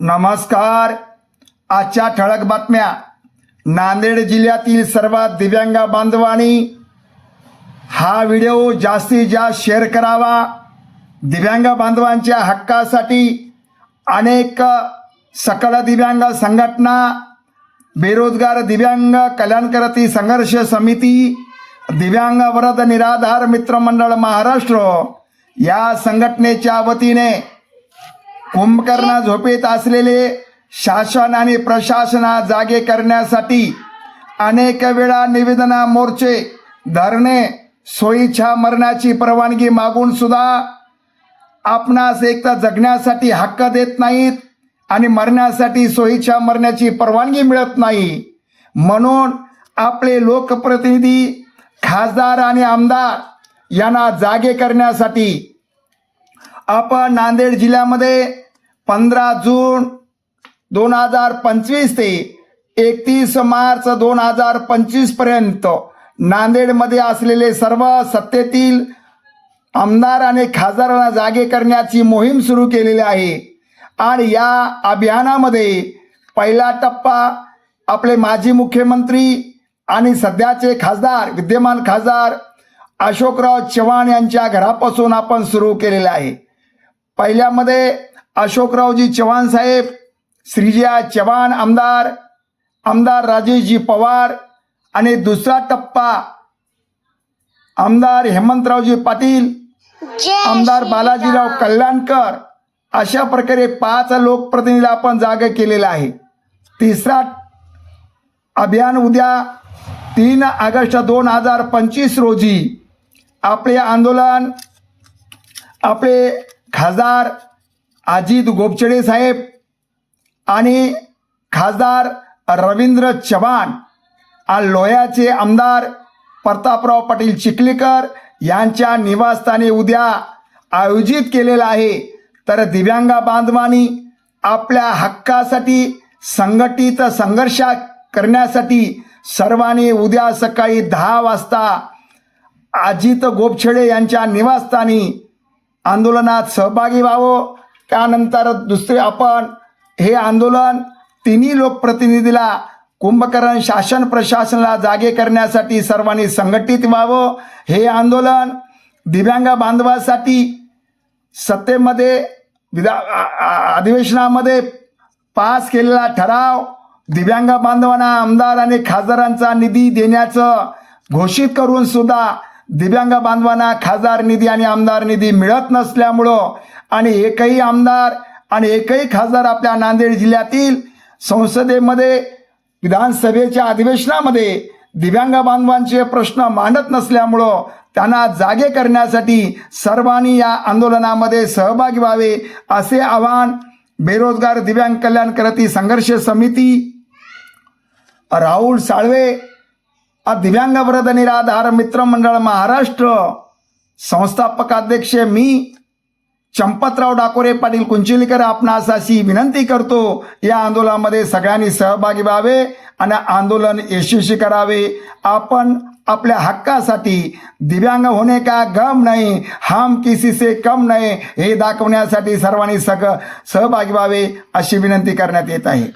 नमस्कार. आजच्या ठळक बातम्या. नांदेड जिल्ह्यातील सर्वात दिव्यांग बांधवांनी हा व्हिडिओ जास्तीत जास्त शेअर करावा. दिव्यांग बांधवांच्या हक्कासाठी अनेक सकल दिव्यांग संघटना बेरोजगार दिव्यांग कल्याणकरती संघर्ष समिती दिव्यांग वरद निराधार मित्रमंडळ महाराष्ट्र या संघटनेच्या वतीने कुंभकर्ण झोपेत असलेले शासन आणि प्रशासना जागे करण्यासाठी अनेक वेळा निवेदना मोर्चे धरणे सोयीच्या मरणाची परवानगी मागून सुद्धा आपणास एक तर जगण्यासाठी हक्क देत नाहीत आणि मरण्यासाठी सोयीच्या मरण्याची परवानगी मिळत नाही. म्हणून आपले लोकप्रतिनिधी खासदार आणि आमदार यांना जागे करण्यासाठी आपण नांदेड जिल्ह्यामध्ये पंधरा जून दोन हजार पंचवीस ते एकतीस मार्च दोन हजार पंचवीसपर्यंत नांदेडमध्ये असलेले सर्व सत्तेतील आमदार आणि खासदारांना जागे करण्याची मोहीम सुरू केलेली आहे. आणि या अभियानामध्ये पहिला टप्पा आपले माजी मुख्यमंत्री आणि सध्याचे खासदार विद्यमान खासदार अशोकराव चव्हाण यांच्या घरापासून आपण सुरू केलेले आहे. पहिल्यामध्ये अशोकरावजी चव्हाण साहेब श्रीजया चव्हाण आमदार आमदार राजेशजी पवार आणि दुसरा टप्पा आमदार हेमंतरावजी पाटील आमदार बालाजीराव कल्याणकर अशा प्रकारे पाच लोकप्रतिनिधी आपण जागा केलेला आहे. तिसरा अभियान उद्या तीन ऑगस्ट दोन हजार पंचवीस रोजी आपले आंदोलन आपले खासदार अजित गोपचडे साहेब आणि खासदार रवींद्र चव्हाण आणि लोह्याचे आमदार प्रतापराव पाटील चिखलीकर यांच्या निवासस्थानी उद्या आयोजित केलेलं आहे. तर दिव्यांग बांधवांनी आपल्या हक्कासाठी संघटित संघर्ष करण्यासाठी सर्वांनी उद्या सकाळी दहा वाजता अजित गोपछडे यांच्या निवासस्थानी आंदोलनात सहभागी व्हावं. त्यानंतर दुसरे आपण हे आंदोलन तिन्ही लोकप्रतिनिधीला कुंभकर्ण शासन प्रशासनाला जागे करण्यासाठी सर्वांनी संघटित व्हावं. हे आंदोलन दिव्यांग बांधवासाठी सत्तेमध्ये विधा अधिवेशनामध्ये पास केलेला ठराव दिव्यांग बांधवांना आमदार आणि खासदारांचा निधी देण्याचं घोषित करून सुद्धा दिव्यांग बांधवांना खासदार निधी आणि आमदार निधी मिळत नसल्यामुळं आणि एकही आमदार आणि एकही खासदार आपल्या नांदेड जिल्ह्यातील संसदेमध्ये विधानसभेच्या अधिवेशनामध्ये दिव्यांग बांधवांचे प्रश्न मांडत नसल्यामुळं त्यांना जागे करण्यासाठी सर्वांनी या आंदोलनामध्ये सहभागी व्हावे असे आवाहन बेरोजगार दिव्यांग कल्याण करती संघर्ष समिती राहुल साळवे दिव्यांग व्रत निराधार मित्रमंडळ महाराष्ट्र संस्थापकाध्यक्ष मी चंपतराव डाकोरे पाटील कुंचिलकर आपणास अशी विनंती करतो या आंदोलनामध्ये सगळ्यांनी सहभागी व्हावे आणि आंदोलन यशस्वी करावे. आपण आपल्या हक्कासाठी दिव्यांग होणे का गम नाही हम किसी से कम नाही हे दाखवण्यासाठी सर्वांनी सग सहभागी व्हावे अशी विनंती करण्यात येत आहे.